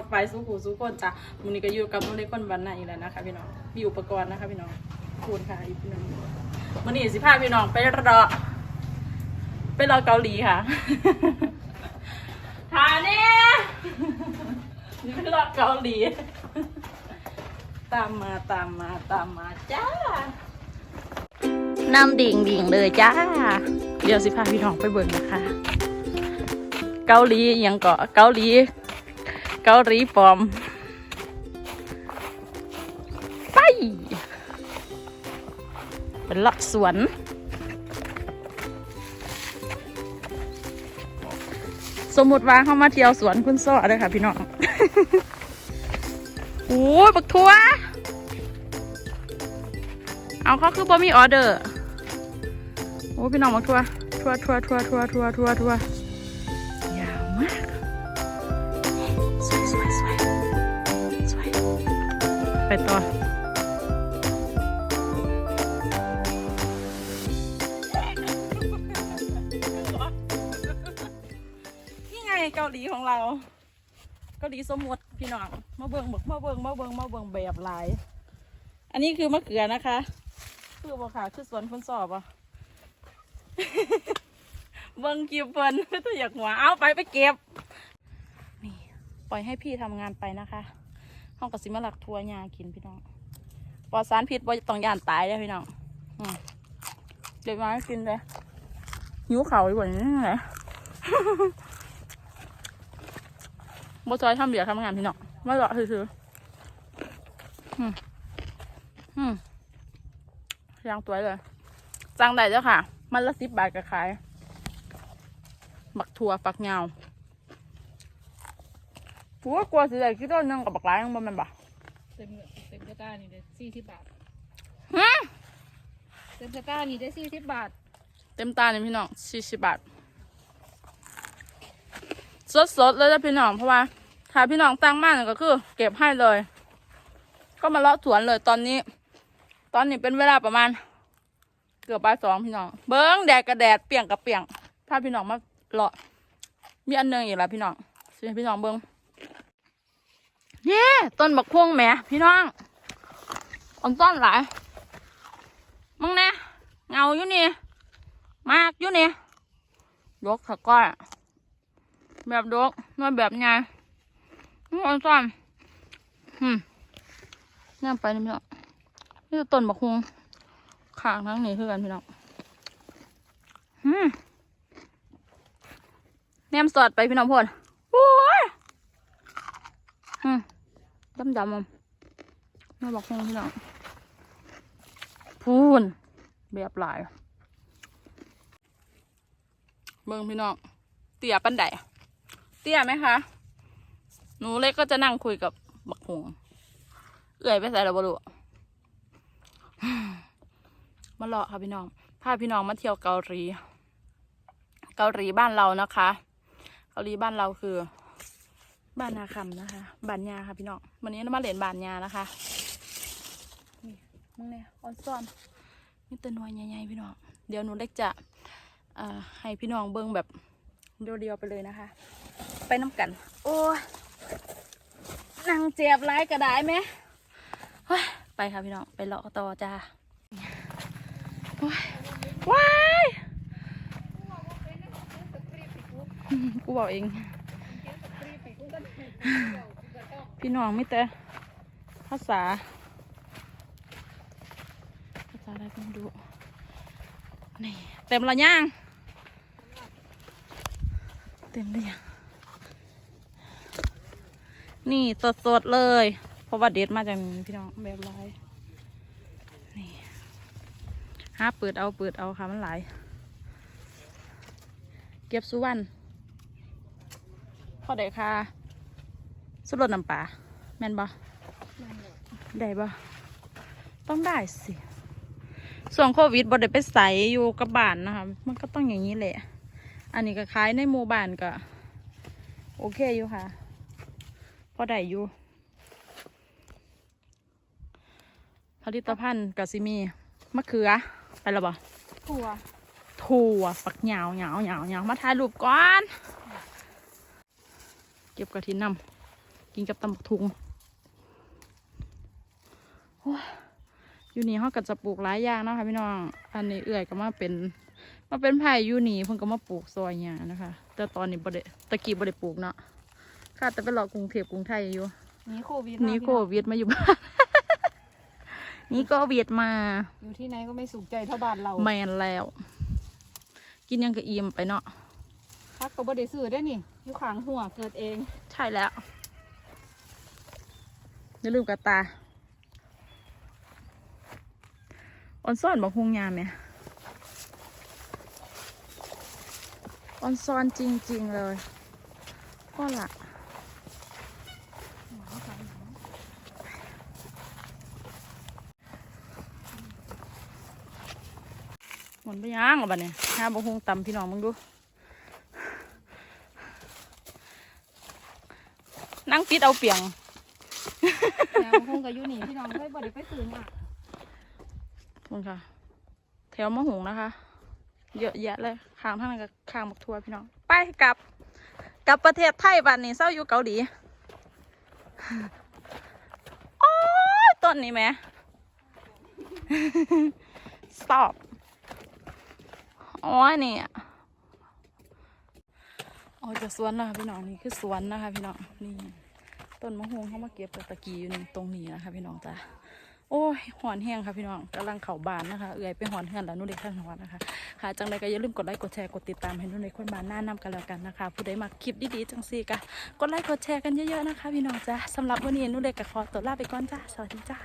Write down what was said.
ปักไปสู้หูสู้คนจ้ะมูนี้ก็อยู่กับมูนี้คนบ้านไหนอีกแล้วนะคะพี่น้องมีอุปกรณ์นะคะพี่น้องคูณค่ะอีกพี่น้องมูนี้สิพาพี่น้องไปรอไปรอเกาหลีค่ะทาเน่นี่ไปรอเกาหลี ตามมาตามมาตามมาจ้านำดิ่งดิ่งเลยจ้า เดี๋ยวสิพาพี่น้องไปเบิ่งนะคะ เกาหลีอหยังเกาะเกาหลี เกาหลีปอม ไป เป็นลักสวน สมมติว่าเข้ามาเที่ยวสวนคุณโซ่เลยค่ะพี่น้องโอ้บักทัว เอาเขาคือบอมีออเดอร์ โอ้พี่น้องบักทัว ทัวทัวทัวทัวทัวทัวทัวยาวมาก ไปต่อนี่ไงเกาหลีของเรา เกาหลีสมมติพี่น้องมาเบิ่งบักมาเบิงมาเบิงมาเบิงแบบหลาย อันนี้คือมะเขือนะคะ คือบ่ค่ะคือสวนคนสอบอะเบิงกีบเพิ่นถ้าอยากหัวเอาไปไปเก็บ นี่ ปล่อยให้พี่ทำงานไปนะคะ ห้องกสิมาหลักทัวร์ยากินพี่น้องปลอดสารพิษบ่ต้องย่านตายเลยพี่น้องอืมเด็กมากินเลยหิวเข่าวอยู่บ่นี้ไงบ่จอยทำเบียร์ทำงานพี่น้องไม่หรอกคืออืมอืมยางตัวเลยจังได้เจ้าค่ะ มันละสิบบาทก็ขาย บักถั่วฝักยา ผัวกลัวสิได้คิดต้นนึงกับบักหลายยังบ่แม่นบ่เต็มเต็มตะกร้านี่ได้สี่สิบบาท ฮะเต็มตะกร้านี่ได้สี่สิบบาท เต็มตาเนี่ยพี่น้องสี่สิบบาท สดๆเลยนะพี่น้องเพราะว่าถ้าพี่น้องตั้งมากก็คือ เก็บให้เลย ก็มาเลาะสวนเลยตอนนี้ ตอนนี้เป็นเวลาประมาณ เกือบบ่ายสองพี่น้อง เบิ้งแดดกับแดดเปียงกับเปียงถ้าพี่น้องมาเลาะมีอันหนึงอีกแล้วพี่น้องสิให้พี่น้องเบิ้ง เย้ต้นบักพวงแหมพี่น้องอ่อนต้นหลายมึงน่เงาอยู่นี่ มากอยู่นี่ดกถักก้อยแบบดกไม่แบบไงนี่อ่อนต้นอืมนี่ไปนี่พี่น้องนี่ต้นบักฮวงขางทั้งนี้คือกันพี่น้องอืมแนมสอดไปพี่น้องพ่นโอ้ยอืม ดำดำๆอะนี่บักฮวงพี่น้องพูนแบบหลายเบิ่งพี่น้องเตี่ยปันไดเตี่ยไหมคะหนูเล็กก็จะนั่งคุยกับบักหงเอื่อยไปใส่ระบบรู้มาเลาะค่ะพี่น้องพาพี่น้องมาเที่ยวเกาหลี เกาหลีบ้านเรานะคะ เกาหลีบ้านเราคือ บานนาคำนะคะ บานยาค่ะพี่น้องวันนี้เรามาเล่นบ้านยานะคะนี่มึงเนี่ยออนซ่อนนี่ตัวน้อยใหญ่ๆพี่น้องเดี๋ยวหนูเล็กจะให้พี่น้องเบิ่งแบบเดียวๆไปเลยนะคะ ไปน้ำกัน โอ้ยนางเจ็บร้ายกระดายไหมไปค่ะพี่น้องไปเลาะต่อจ้าโอ้ยว้ายกูบอกเอง พี่น้องไม่แต่ภาษา ภาษาอะไรต้องดูนี่เต็มละย่าง เต็มเลยนี่สดๆเลย เพราะว่าเด็ดมาจากพี่น้องแบบหลายนี่หาเปิดเอาเปิดเอาค่ะมันหลาย เก็บสุวรรณพอได้ค่ะ สุดรสน้ำปลาแม่นบ่ได้บ่ต้องได้สิส่วนโควิดบ่ได้ไปใส่อยู่กับบ้านนะคะมันก็ต้องอย่างนี้แหละ อันนี้ก็ขายในหมู่บ้านก็ โอเคอยู่ค่ะ พอได้อยู่ผลิตภัณฑ์ก็สิมีมะเขือไปแล้วบ่ถั่วถั่วฝักเหยาวเหยาวเหยาวเหยาวมาถ่ายรูปก่อน เก็บกระถินนำ กินกับตำบักทุงโอ้ยอยู่นี่เขาก็จะปลูกหลายอย่างเนาะค่ะพี่น้อง อันนี้เอื่อยก็มาเป็นมาเป็นไผ่อยู่นี่เพิ่นก็มาปลูกซอยเนี่ยนะคะ แต่ตอนนี้บ่ได้ตะกี้บ่ได้ปลูกเนาะค่ะแต่ไปรอกรุงเทพกรุงไทยอยู่หนี่โควิดหนี่มาโควิดมาอยู่บ้านหนี่โควิดมา อยู่ที่ไหนก็ไม่สุขใจเท่าบ้านเราแมนแล้ว กินยังกะอิ่มไปเนาะพักก็บ่ได้ซื้อได้นี่อยู่ขางหัวเกิดเอง ใช่แล้ว อย่าลืมกระตาออนซ่อนบอกฮงยามไหมออนซ่อนจริง ๆ เลยก็ละหมดไปยังหรอบัดเนี่ยหาบอกฮงตำพี่น้องมึงดูนั่งปิดเอาเปียง แนวคงกับยูนี่พี่น้องเคยบ่ได้ไปซื้อมาคุณค่ะ แถวมะหงนะคะ เยอะแยะเลยข้างท่านกับข้างบักทัวพี่น้อง ไปกลับกลับประเทศไทยบัดนี้เศร้าอยู่เกาหลีโอ้ต้นนี้ไหม stop อ๋อนี่อะออกจากสวนนะคะพี่น้องนี่คือสวนนะคะพี่น้องนี่ ต้นมะฮวงเขามาเก็บกับตะกี้อยู่ตรงนี้นะคะพี่น้องจ้าโอ้ยหอนแห้งค่ะพี่น้องกำลังเข่าบานนะคะเอื่อยไปหอนเฮือนแล้วนุ่นเด็กข้างหอนนะคะค่ะจังเลยก็อย่าลืมกดไลค์กดแชร์กดติดตามให้นุ่นเด็กคนบานหน้านำกันแล้วกันนะคะ ผู้ใดมาคลิปดีๆจังซี่กะกดไลค์กดแชร์กันเยอะๆนะคะ พี่น้องจ้าสำหรับวันนี้นุ่นเด็กก็ขอตัวลาไปก่อนจ้าสวัสดีจ้า